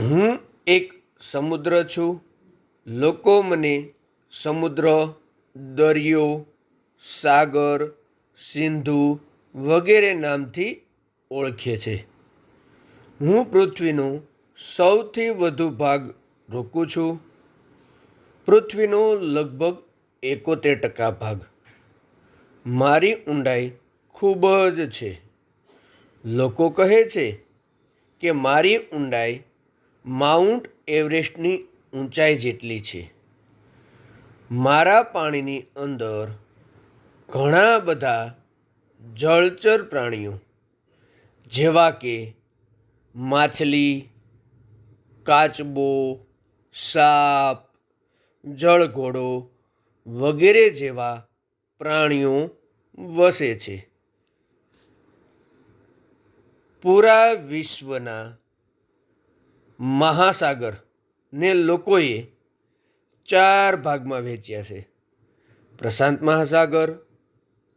હું એક સમુદ્ર છું. લોકો મને સમુદ્ર, દરિયો, સાગર, સિંધુ વગેરે નામથી ઓળખે છે. હું પૃથ્વીનો સૌથી વધુ ભાગ રોકું છું. પૃથ્વીનો લગભગ એકોતેર ટકા ભાગ. મારી ઊંડાઈ ખૂબ જ છે. લોકો કહે છે કે મારી ઊંડાઈ માઉન્ટ એવરેસ્ટની ઊંચાઈ જેટલી છે. મારા પાણીની અંદર ઘણા બધા જળચર પ્રાણીઓ, જેવા કે માછલી, કાચબો, સાપ, જળઘોડો વગેરે જેવા પ્રાણીઓ વસે છે. પૂરા વિશ્વના મહાસાગરને લોકોએ ચાર ભાગમાં વહેંચ્યા છે. પ્રશાંત મહાસાગર,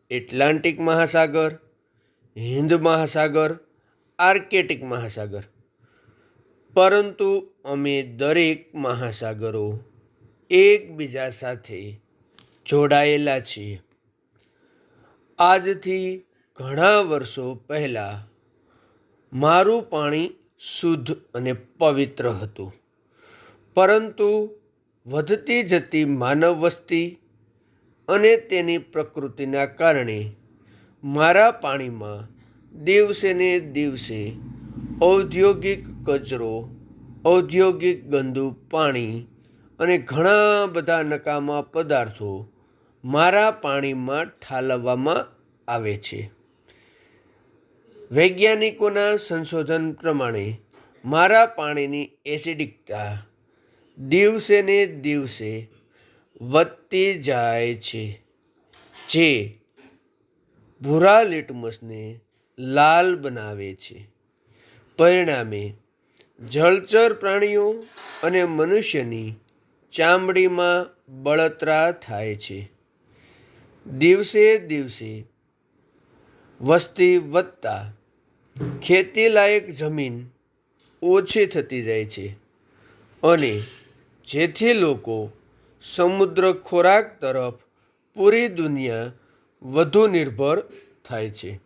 એટલાન્ટિક મહાસાગર, હિન્દ મહાસાગર, આર્કેટિક મહાસાગર. પરંતુ અમે દરેક મહાસાગરો એકબીજા સાથે જોડાયેલા છીએ. આજથી ઘણા વર્ષો પહેલાં મારું પાણી શુદ્ધ અને પવિત્ર હતું. પરંતુ વધતી જતી માનવ વસ્તી અને તેની પ્રકૃતિના કારણે મારા પાણીમાં દિવસે ને દિવસે ઔદ્યોગિક કચરો, ઔદ્યોગિક ગંદુ પાણી અને ઘણા બધા નકામા પદાર્થો મારા પાણીમાં ઠાલવવામાં આવે છે. વૈજ્ઞાનિકોના સંશોધન પ્રમાણે મારા પાણીની એસિડિકતા દિવસે ને દિવસે વધતી જાય છે. જે ભૂરા લિટમસને લાલ બનાવે છે. પરિણામે જળચર પ્રાણીઓ અને મનુષ્યની ચામડીમાં બળતરા થાય છે. દિવસે દિવસે વસ્તી વધતા ખેતીલાયક જમીન ઓછી થતી જાય છે અને જેથી લોકો સમુદ્ર ખોરાક તરફ પૂરી દુનિયા વધુ નિર્ભર થાય છે.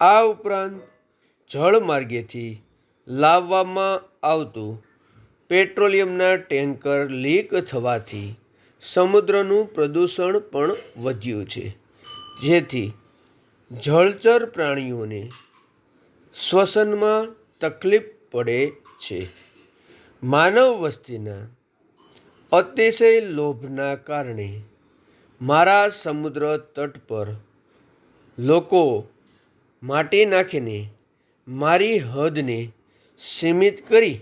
આ ઉપરાંત જળમાર્ગેથી લાવવામાં આવતું પેટ્રોલિયમના ટેન્કર લીક થવાથી સમુદ્રનું પ્રદૂષણ પણ વધ્યું છે. જેથી જળચર પ્રાણીઓને શ્વસનમાં તકલીફ પડે છે. માનવ વસ્તીના અતિશય લોભના કારણે મારા સમુદ્ર તટ પર લોકો માટી નાખીને મારી હદને સીમિત કરી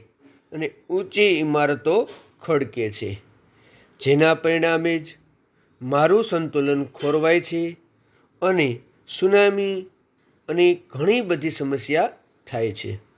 અને ઊંચી ઇમારતો ખડકે છે. જેના પરિણામે જ મારું સંતુલન ખોરવાય છે અને સુનામી અને ઘણી બધી સમસ્યા થાય છે.